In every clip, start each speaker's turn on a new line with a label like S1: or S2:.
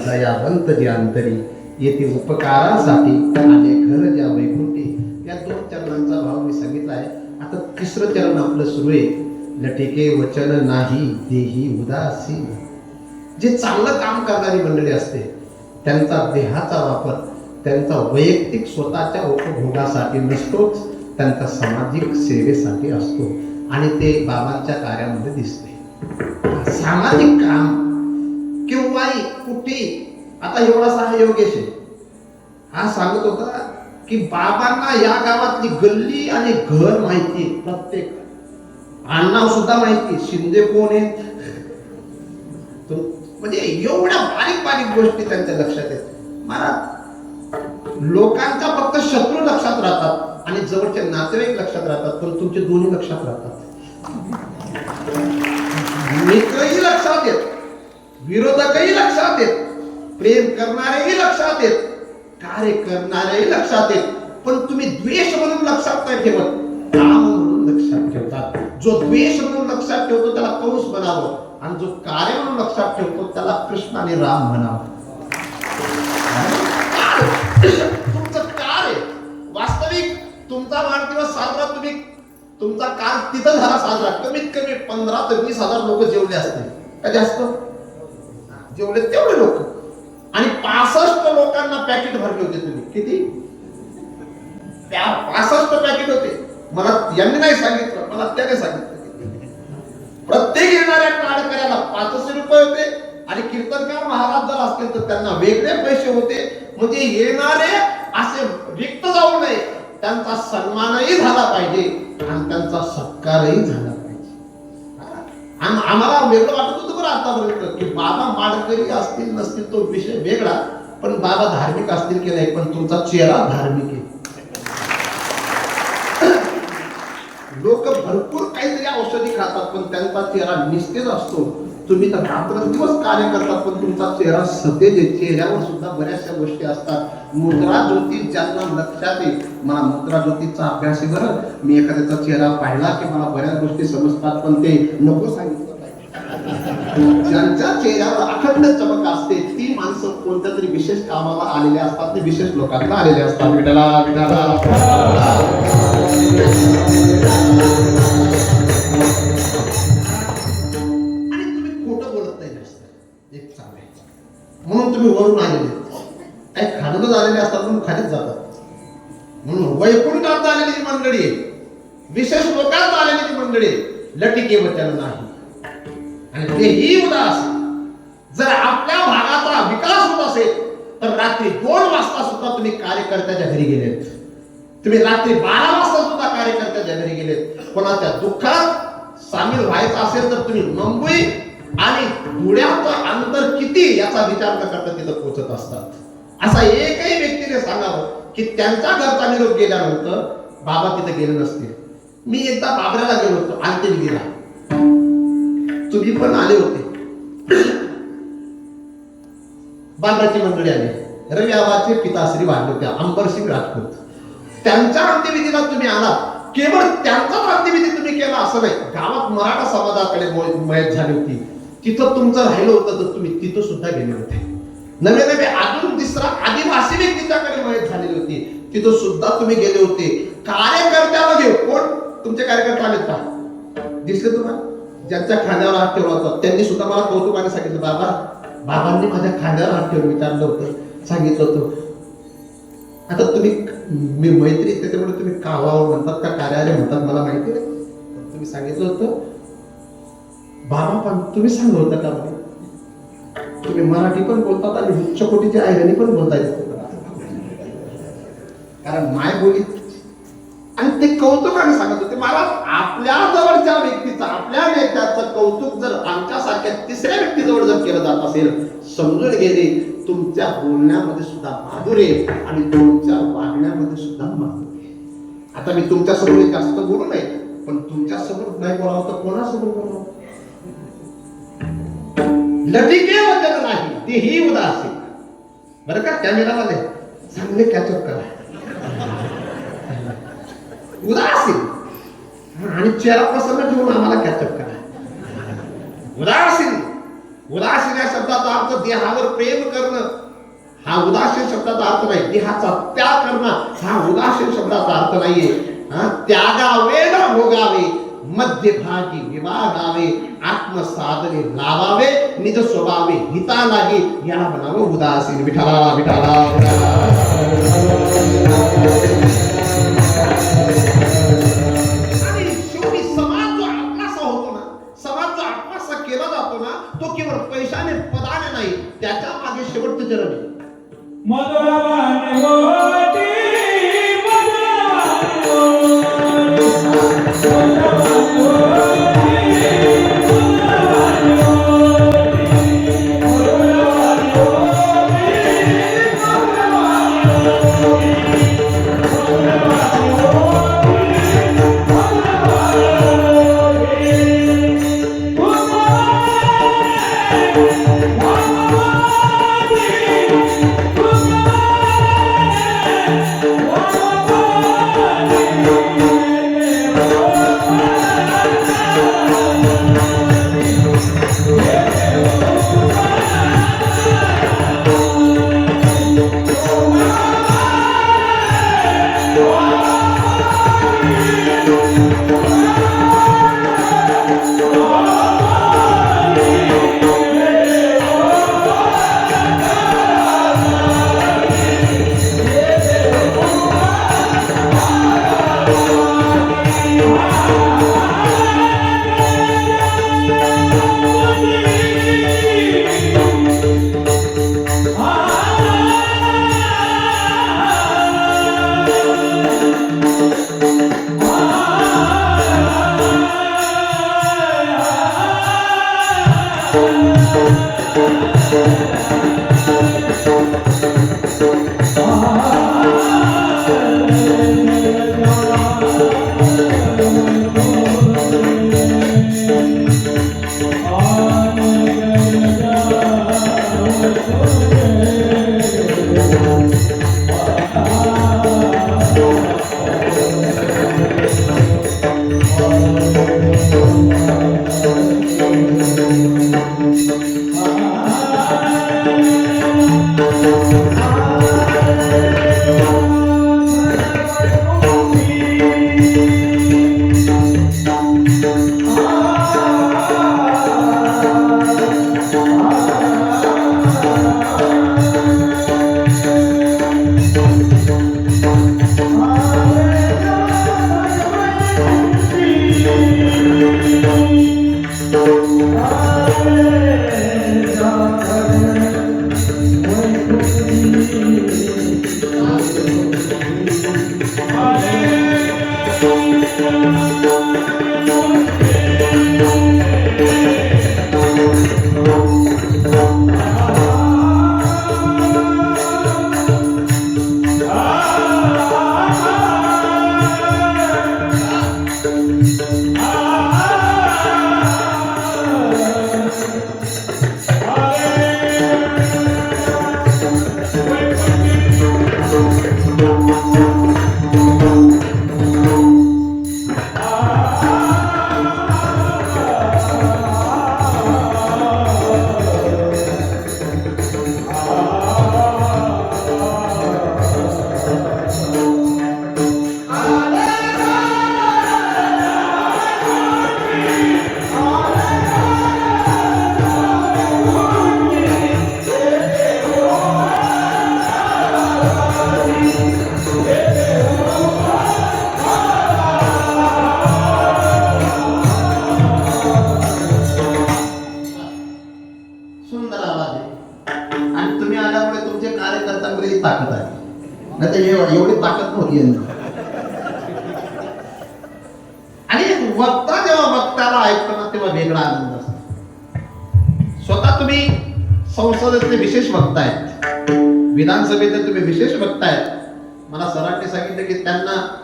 S1: संसारी दयावंत जे अंतरी येथे उपकारासाठी आले घर ज्या वैकुंठी या दोन चरणांचा भाव मी सांगितला आहे. आता तिसरं चरण आपलं सुरू आहे. लटिके वचन नाही देही उदासीन जे चांगलं काम करणारी मंडळी असते त्यांचा देहाचा वापर त्यांचा वैयक्तिक स्वतःच्या उपभोगासाठी नसतोच त्यांचा सामाजिक सेवेसाठी असतो. आणि ते बाबांच्या कार्यामध्ये दिसते. सामाजिक काम किंवाही आता एवढा सांग योगेश आहे हा सांगत होता की बाबांना या गावातली गल्ली आणि घर माहिती प्रत्येक आडनाव सुद्धा माहिती शिंदे कोण आहेत? म्हणजे एवढ्या बारीक बारीक गोष्टी त्यांच्या लक्षात येत महाराज लोकांच्या फक्त शत्रू लक्षात राहतात आणि जवळचे नातेवाईक लक्षात राहतात पण तुमचे दोन्ही लक्षात राहतात. मित्रही लक्षात येत. विरोधकही लक्षात येत. प्रेम करणारेही लक्षात येत. कार्य करणारेही लक्षात येत. पण तुम्ही द्वेष म्हणून लक्षात नाही ठेवत. राम म्हणून लक्षात ठेवतात. जो द्वेष म्हणून लक्षात ठेवतो त्याला कंस म्हणावं. आणि जो कार्य म्हणून लक्षात ठेवतो त्याला कृष्ण आणि राम म्हणावं. तुमचं कार्य. वास्तविक तुमचा वाढदिवस साजरा तुम्ही तुमचा काल तिथं झाला साजरा. कमीत कमी पंधरा ते वीस हजार लोक जेवले असतील. का जास्त? जेवले तेवढे लोक. आणि पासष्ट लोकांना पॅकेट भरले होते तुम्ही. किती? त्या पासष्ट पॅकेट होते. मला यांनी नाही सांगितलं मला त्याने सांगितलं. प्रत्येक येणाऱ्या कार्यक्रमाला पाचशे रुपये होते आणि कीर्तनकार महाराज जर असतील तर त्यांना वेगळे पैसे होते. म्हणजे येणारे असे रिक्त जाऊ नये. त्यांचा सन्मानही झाला पाहिजे आणि त्यांचा सत्कारही झाला पाहिजे. आणि आम्हाला वेगळं वाटत आतापर्यंत की बाबा माडकरी असतील नसतील तो विषय वेगळा पण बाबा धार्मिक असतील की नाही पण तुमचा चेहरा धार्मिक आहे. लोक भरपूर काहीतरी औषधी खातात पण त्यांचा चेहरा निस्तेज असतो. तुम्ही तर रात्रदिवस कार्य करतात पण तुमचा चेहरा सतेज चेहऱ्यावर सुद्धा बऱ्याचशा गोष्टी असतात. मुद्रा ज्योतिष ज्यांना लक्षात येईल मला मुद्रा ज्योतिषचा अभ्यास आहे बरं. मी एखाद्याचा चेहरा पाहिला की मला बऱ्याच गोष्टी समजतात पण ते नको सांगितलं. ज्यांच्या चेहऱ्यावर अखंड चमक असते ती माणसं कोणत्या तरी विशेष कामाला आलेले असतात ते विशेष लोकांना आलेले असतात. विठाला आणि तुम्ही खोटं बोलत नाही एक चांगले म्हणून तुम्ही वरून आलेले काही खाडूनच आलेले असतात म्हणून खालीच जातात. म्हणून वैकुंठात आलेली मंडळी विशेष लोकांत आलेली मंडळी आहे, लटिके वचन नाही. म्हणजे आणि तेही उदास. जर आपल्या भागाचा विकास होत असेल तर रात्री दोन वाजता सुद्धा तुम्ही कार्यकर्त्याच्या घरी गेलेत. तुम्ही रात्री बारा वाजता सुद्धा कार्यकर्त्याच्या घरी गेलेत. कोणाच्या दुःखात सामील व्हायचं असेल तर तुम्ही मुंबई आणि धुळ्याचं अंतर किती याचा विचार न करता तिथं पोहोचत असतात. असा एकही व्यक्तीने सांगावं की त्यांच्या घरचा निरोप गेल्यानंतर बाबा तिथे गेले नसते मी एकदा बाबऱ्याला गेलो होतो अंत्यविधीला तुम्ही पण आले होते. बांधाची मंडळी आली. रवी आबाचे पिताश्री वाढले अंबरसिंग राजपूत. त्यांच्या अंत्यविधीला तुम्ही आलात. केवळ त्यांचाच अंत्यविधी तुम्ही केला असं नाही. गावात मराठा समाजाकडे मयत झाली होती. तिथं तुमचं राहिलं होतं तर तुम्ही तिथं सुद्धा गेले होते. नवे नवे अजून तिसरा आदिवासी व्यक्तीच्याकडे मयत झालेली होती. तिथं सुद्धा तुम्ही गेले होते. कार्यकर्त्यामध्ये कोण? तुमचे कार्यकर्ते आलेत का? दिसले तुम्हाला? ज्यांच्या खांद्यावर हात ठेवला होता त्यांनी सुद्धा मला कौतुकाने सांगितलं बाबा बाबांनी माझ्या खांद्यावर हात ठेवून विचारलं होतं सांगितलं होतं. आता तुम्ही मी मैत्री त्याच्यामुळे तुम्ही कावावं म्हणतात का कार्यालय म्हणतात मला माहिती नाही. तुम्ही सांगितलं होतं. बाबा पण तुम्ही सांगलं होतं का मला तुम्ही मराठी पण बोलतात आणि उच्च कोटीची आयरणी पण बोलता येत कारण माय बोली आणि ते कौतुकाने सांगत होते मला आपल्या जवळच्या व्यक्तीचं आपल्या नेत्याचं कौतुक जर आमच्यासारख्या तिसऱ्या व्यक्तीजवळ जर केलं जात असेल समजून गेले तुमच्या बोलण्यामध्ये सुद्धा माधुर्य आणि तुमच्या वागण्यामध्ये सुद्धा माधुर्य आता मी तुमच्यासमोर जास्त बोलू नये पण तुमच्यासमोर नाही बोलावं तर कोणासमोर बोलावं? लटिके वचन नाही तेही उदासीन. बरं का? कॅमेरावाले चांगले कॅचअप करा. उदासीन आणि चेहरा प्रसन्न ठेवून आम्हाला कॅचअप करा.
S2: उदासीन उदासीन या शब्दाचा अर्थ देहावर प्रेम करणं. हा उदासीन शब्दाचा अर्थ नाही. देहाचा त्याग करणं. हा उदासीन शब्दाचा अर्थ नाहीये. त्यागावे ना भोगावे मध्यभागी विवादावे आत्मसाधने लावावे निज स्वभावे हिता लागे याला म्हणावं उदासीन विठाला विठाला. मागे सुंदर विशेष वक्ता आहेत विधानसभेतले तुम्ही विशेष वक्ता आहेत मला सरांनी सांगितलं की त्यांना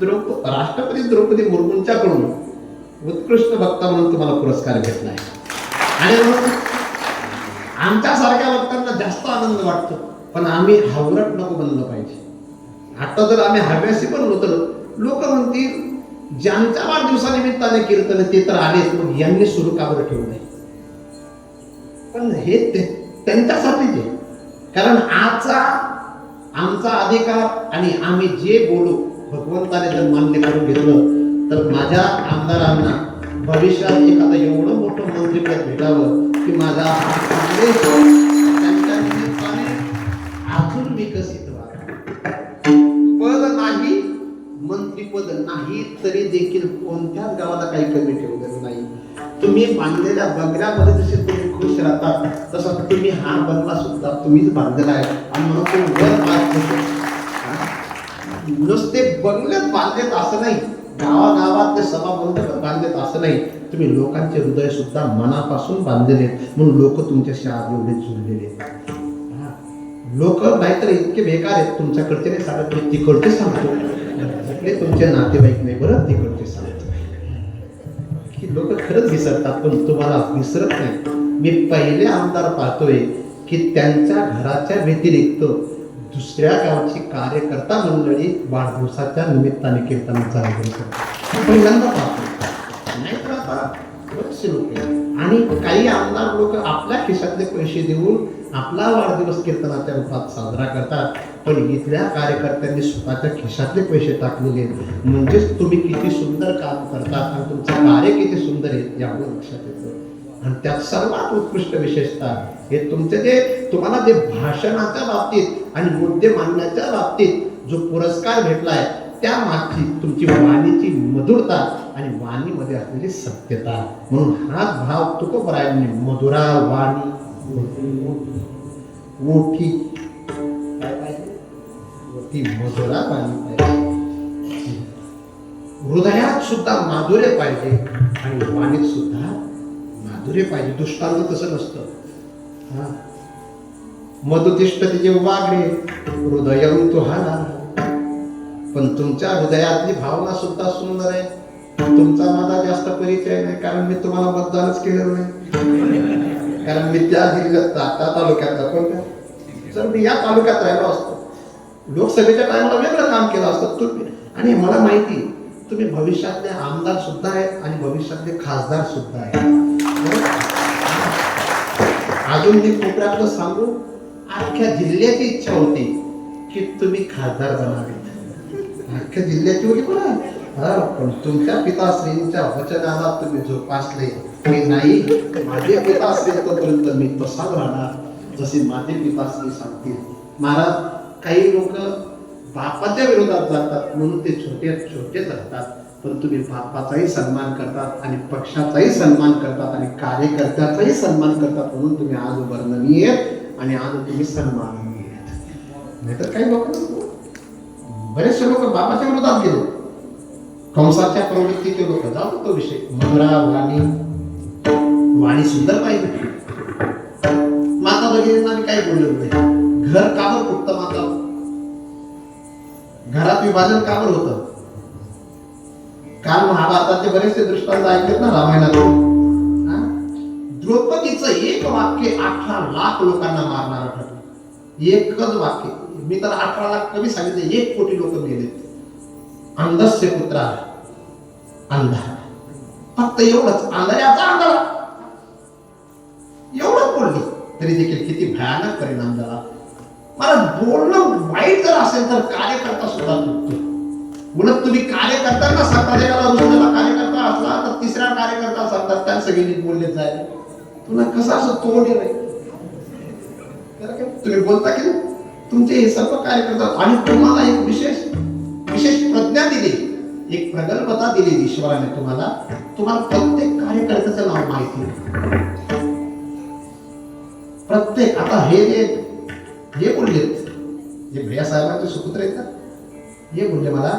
S2: द्रौप राष्ट्रपती द्रौपदी मुर्मूंच्याकडून उत्कृष्ट वक्ता म्हणून तुम्हाला पुरस्कार घेतला आहे आणि म्हणून आमच्यासारख्या वक्त्यांना जास्त आनंद वाटतो. पण आम्ही हावरट नको बनलं पाहिजे. आता जर आम्ही हव्यासी पण होतो लोक म्हणतील ज्यांच्या वाढदिवसानिमित्ताने कीर्तन ते तर आलेच मग यांनी सुरू का बरं ठेवू नये?
S1: पण हे ते- त्यांच्यासाठीच आहे कारण आजचा आमचा अधिकार आणि आम्ही जे बोलू भगवंताने जर मान्य करून घेतलं तर माझ्या आमदारांना भविष्यात एखादं एवढं मोठं मंत्रिपद भेटावं की माझा त्यांच्या निमित्ताने अजून विकसित पद नाही मंत्रिपद नाही तरी देखील कोणत्याच गावाला काही कमी ठेवलेलं नाही. तुम्ही बांधलेल्या बगऱ्यामध्ये जसे तुम्ही खुश राहतात. तसं तुम्ही हा बंगला सुद्धा तुम्हीच बांधलेला आहे. आणि म्हणून तो वर पाहत नुसते बंगल्यात बांधलेत असं नाही. गावागावातले सभा मंडप बांधलेत असं नाही. तुम्ही लोकांचे हृदय सुद्धा मनापासून बांधलेले म्हणून लोक तुमच्याशी आज एवढे जुळलेले आहेत. लोक नाहीतर इतके बेकार आहेत. तुमच्याकडचे नाही सांगत मी तिकडचे सांगतो. तुमचे नातेवाईक नाही बरं तिकडचे सांगतो. की लोक खरंच विसरतात पण तुम्हाला विसरत नाही मी पहिले आमदार पाहतोय की त्यांच्या घराच्या व्यतिरिक्त दुसऱ्या गावची कार्यकर्ता मंडळी वाढदिवसाच्या निमित्ताने कीर्तनाचा आयोजन करतो पहिल्यांदा पाहतो आता बरेचसे लोक आणि काही आमदार लोक आपल्या खिशातले पैसे देऊन आपला वाढदिवस कीर्तनाच्या रूपात साजरा करतात. पण इथल्या कार्यकर्त्यांनी स्वतःच्या खिशातले पैसे टाकलेले म्हणजेच तुम्ही किती सुंदर काम करतात आणि तुमचं कार्य किती सुंदर आहे यावर लक्षात येतं. आणि त्यात सर्वात उत्कृष्ट विशेषता हे तुमचे जे तुम्हाला जे भाषणाच्या बाबतीत आणि मुद्दे मांडण्याच्या बाबतीत जो पुरस्कार भेटलाय त्या मागची तुमची वाणीची मधुरता आणि वाणीमध्ये असलेली सत्यता. म्हणून हाच भाव तुकोबरायांनी मधुरा वाणी. मोठी ती मधुरा वाणी पाहिजे. हृदयात सुद्धा माधुर्य पाहिजे आणि वाणीत सुद्धा माधुर्य पाहिजे दुष्टांत तसं नसतं. हा? मधुतिष्ठ तिचे वागणे हृदय तुहाला पण तुमच्या हृदयातली भावना सुद्धा सुंदर आहे. तुमचा माझा जास्त परिचय नाही कारण मी तुम्हाला मतदानच केलेलं नाही. कारण मी त्या जिल्ह्यात त्या तालुक्यातला जर मी या तालुक्यात राहिलो असतो. लोकसभेच्या टायमाला वेगळं काम केलं असतं. तुम्ही आणि मला माहिती तुम्ही भविष्यातले आमदार सुद्धा आहेत आणि भविष्यातले खासदार सुद्धा आहेत. अजून मी कोपऱ्यातलं सांगू अख्ख्या जिल्ह्याची इच्छा होती की तुम्ही खासदार बनावे अख्ख्या जिल्ह्याची होती बरं हा पण तुमच्या पिताश्रींच्या वचनाला तुम्ही जोपासले. मी नाही माझे पिताश्री तोपर्यंत मी तसाच राहणार जसे माझे पिताश्री सांगतील. महाराज काही लोक बापाच्या विरोधात जातात म्हणून ते छोटे छोटेच राहतात पण तुम्ही बापाचाही सन्मान करतात आणि पक्षाचाही सन्मान करतात आणि कार्यकर्त्याचाही सन्मान करतात म्हणून तुम्ही आज वर्णनीय आणि आज तुम्ही सन्माननीय नाही नाहीतर काही लोक बरेचसे लोक बापाच्या विरोधात गेले. कंसाच्या प्रवृत्तीचे लोक जाऊ तो विषय. मंगळा वाणी वाणी सुंदर पाहिजे. माता भगिनींना मी काही बोललो नाही. घर कावर फुटतं माता. घरात विभाजन कावर होतं. काल महाभारताचे बरेचसे दृष्टांत ऐकलेत ना रामायणातून द्रौपदीचं एक वाक्य अठरा लाख लोकांना मारणार ठरलं. एकच वाक्य. मी तर अठरा लाख कमी सांगितले एक कोटी लोक गेले अंधस्य पुत्रा अंधार. फक्त एवढंच. अंधाऱ्याचा अंधारा. एवढं बोलली. तरी देखील किती भयानक परिणाम झाला. मला बोलणं वाईट जर असेल तर कार्यकर्ता सुद्धा उलट तुम्ही कार्यकर्त्यांना सांगता एखादा दुसऱ्याला कार्यकर्ता असला तर तिसऱ्या कार्यकर्ता सांगतात त्या सगळी बोलले जायला तुला कसं असं तोंड नाही तर तुम्ही बोलता की तुमचे हे सर्व कार्यकर्ता आणि तुम्हाला एक विशेष विशेष प्रज्ञा दिली. एक प्रगल्भता दिली ईश्वराने तुम्हाला. तुम्हाला प्रत्येक कार्यकर्त्याचं नाव माहिती प्रत्येक आता हे जे हे बोलले जे भैया साहेबांचे सुपुत्र आहेत ना हे बोलले मला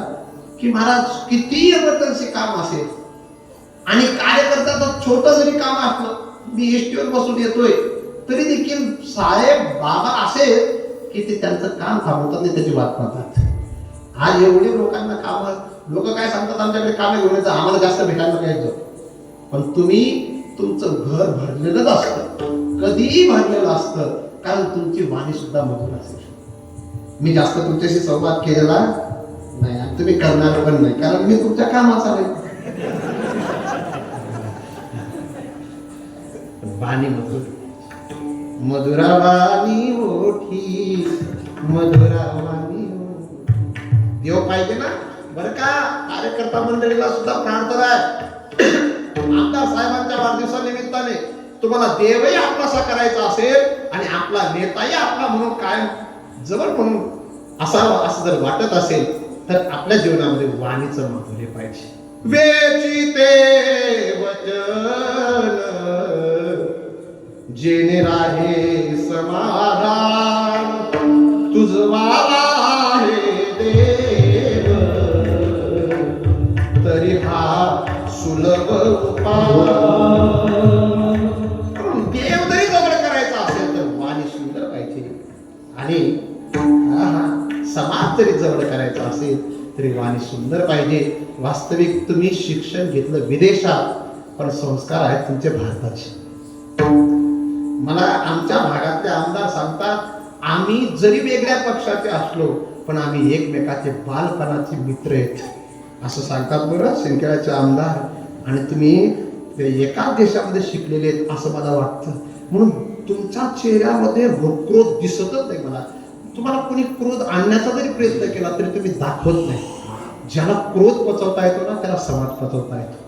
S1: की महाराज किती प्रकारचे काम असेल आणि कार्यकर्त्याचं छोटं जरी काम असलं मी एसटीवर बसून येतोय तरी देखील साहेब बाबा असेल की ते त्यांचं काम थांबवतात आणि त्याची वाट पाहतात. आज एवढे लोकांना काम लोक काय सांगतात आमच्याकडे कामे घेऊन येतं आम्हाला जास्त भेटायला पाहिजे पण तुम्ही तुमचं घर भरलेलंच असतं. कधीही भरलेलं असतं कारण तुमची वाणी सुद्धा मधुर असेल मी जास्त तुमच्याशी संवाद केलेला तुम्ही करणार पण नाही कारण मी तुमच्या कामाचा नाही. वाणी मधुर मधुरावानी ओठी मधुरावानी ओठी. देव पाहिजे ना? बरं का? कार्यकर्ता मंडळीला सुद्धा प्रार्थना आहे. आमदार साहेबांच्या वाढदिवसानिमित्ताने तुम्हाला देवही आपलासा करायचा असेल आणि आपला नेताही आपला म्हणून कायम जवळ म्हणून असावा असं जर वाटत असेल तर आपल्या जीवनामध्ये वाणीचं माधुर्य पाहिजे. वेचिते वचन जेने राहे समाधान तुझवाला आहे देव. तरी हा सुलभ देव जरी जवळ करायचा असेल तर वाणी सुंदर पाहिजे. आणि समाज जवळ करायचं असेल तरी वाणी सुंदर पाहिजे. वास्तविक तुम्ही शिक्षण घेतलं विदेशात पण संस्कार आहेत तुमचे भारताचे. मला आमच्या भागातले आमदार सांगतात आम्ही जरी वेगळ्या पक्षाचे असलो पण आम्ही एकमेकाचे बालपणाचे मित्र आहेत. असं सांगतात बरं शिंकेळ्याचे आमदार. आणि तुम्ही ते एकाच देशामध्ये शिकलेले आहेत असं मला वाटतं. म्हणून तुमच्या चेहऱ्यामध्ये क्रोध दिसतच नाही मला. तुम्हाला कोणी क्रोध आणण्याचा जरी प्रयत्न केला तरी तुम्ही दाखवत नाही. ज्याला क्रोध पचवता येतो ना त्याला समाज पचवता येतो.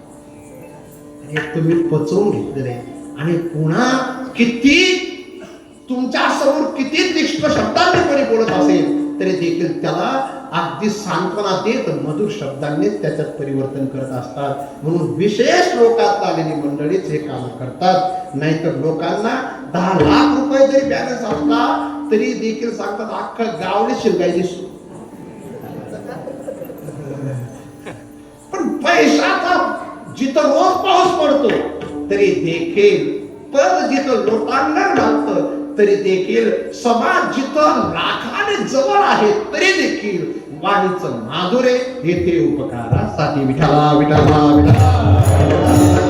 S1: आणि तुम्ही पचवून घेतलेले आहे. आणि पुन्हा किती तुमच्यासमोर किती तीक्ष्ण शब्दांनी कोणी बोलत असेल तरी देखील त्याला अगदी सांत्वना देत मधुर शब्दांनी त्याच्यात परिवर्तन करत असतात. म्हणून विशेष लोकात आलेली मंडळीच हे काम करतात. नाहीतर लोकांना दहा लाख रुपये जरी बॅलन्स असला तरी देखील सांगतात अख्खा गावने शिलगायची सु- पण पैशाचा जिथं रोज पाऊस पडतो तरी देखील पद जिथं लोकांना लागतं तरी देखील समाज जिथं लाखाने जवळ आहे तरी देखील वाणीचं माधुरे हे ते उपकारासाठी विठाला विठाला विठाला.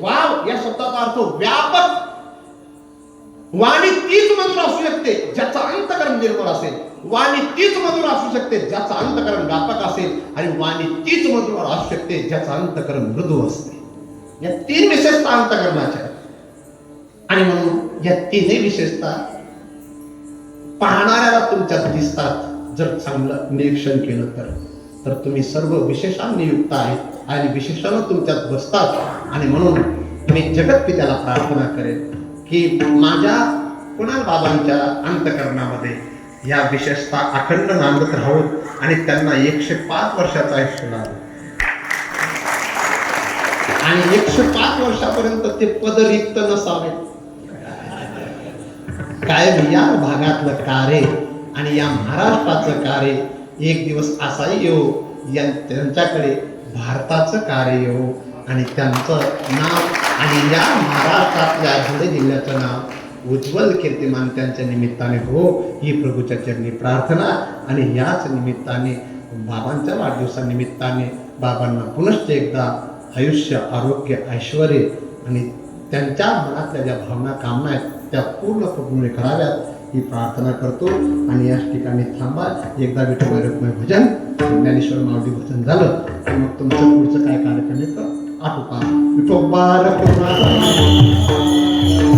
S1: वाव या शब्दाचा अर्थ व्यापक. वाणी तीच मधुर असू शकते ज्याचं अंतकरण निर्मळ असेल. वाणी तीच मधुर असू शकते ज्याचं अंतकरण व्यापक असेल. आणि वाणी तीच मधुर असू शकते ज्याचं अंतकरण मृदू असते. या तीन विशेषता अंतकरणाच्या आणि म्हणून या तीनही विशेषता पाहणाऱ्याला तुमच्यात दिसतात. जर चांगलं निरीक्षण केलं तर. तर तुम्ही सर्व विशेषांनी युक्त आहेत आणि विशेषानं तुमच्यात बसतात. आणि म्हणून मी जगतपित्याला प्रार्थना करेन की माझ्या कुणाल बाबांच्या अंतकरणामध्ये या विशेषता अखंड नांदत राहून आणि त्यांना एकशे पाच वर्षाचं आयुष्य लाभो. आणि एकशे पाच वर्षापर्यंत ते पद रिक्त नसावे कायम या भागातलं कार्य आणि या महाराष्ट्राचं कार्य एक दिवस असाही येऊ या त्यांच्याकडे भारताचं कार्य येऊ आणि त्यांचं नाव आणि या महाराष्ट्रातल्या धुळे जिल्ह्याचं नाव उज्ज्वल कीर्तिमान त्यांच्या निमित्ताने हो ही प्रभूच्या चरणी प्रार्थना आणि याच निमित्ताने बाबांच्या वाढदिवसानिमित्ताने बाबांना पुनश्च एकदा आयुष्य आरोग्य ऐश्वर आणि त्यांच्या मनातल्या ज्या भावना कामना आहेत त्या पूर्ण प्रभूने कराव्यात ही प्रार्थना करतो. आणि याच ठिकाणी थांबा. एकदा विठोबा रखमय भजन. ज्ञानेश्वर मावडी भजन झालं. तर मग तुमचं पुढचं काय कार्यक्रम येतं a tocar. Então, para, para, para.